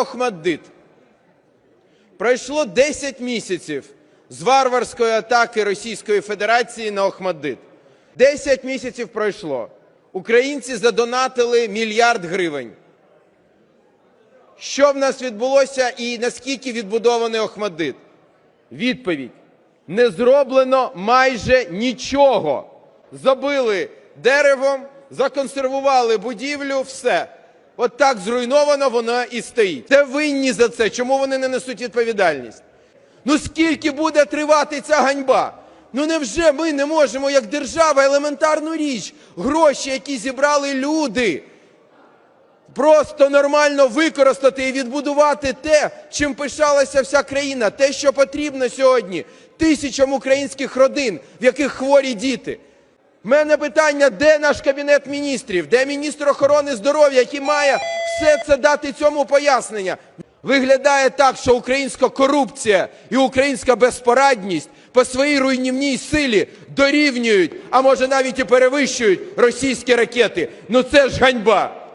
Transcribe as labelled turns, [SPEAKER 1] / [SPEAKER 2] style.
[SPEAKER 1] Охмаддит. Пройшло 10 місяців з варварської атаки Російської Федерації на Охмаддит. 10 місяців пройшло. Українці задонатили мільярд гривень. Що в нас відбулося і наскільки відбудований Охмаддит? Відповідь: не зроблено майже нічого. Забили деревом, законсервували будівлю, все. От так зруйновано воно і стоїть. Де винні за це? Чому вони не несуть відповідальність? Ну скільки буде тривати ця ганьба? Ну невже ми не можемо, як держава, елементарну річ, гроші, які зібрали люди, просто нормально використати і відбудувати те, чим пишалася вся країна, те, що потрібно сьогодні тисячам українських родин, в яких хворі діти. У мене питання, де наш кабінет міністрів, де міністр охорони здоров'я, який має все це дати цьому пояснення. Виглядає так, що українська корупція і українська безпорадність по своїй руйнівній силі дорівнюють, а може навіть і перевищують російські ракети. Ну це ж ганьба.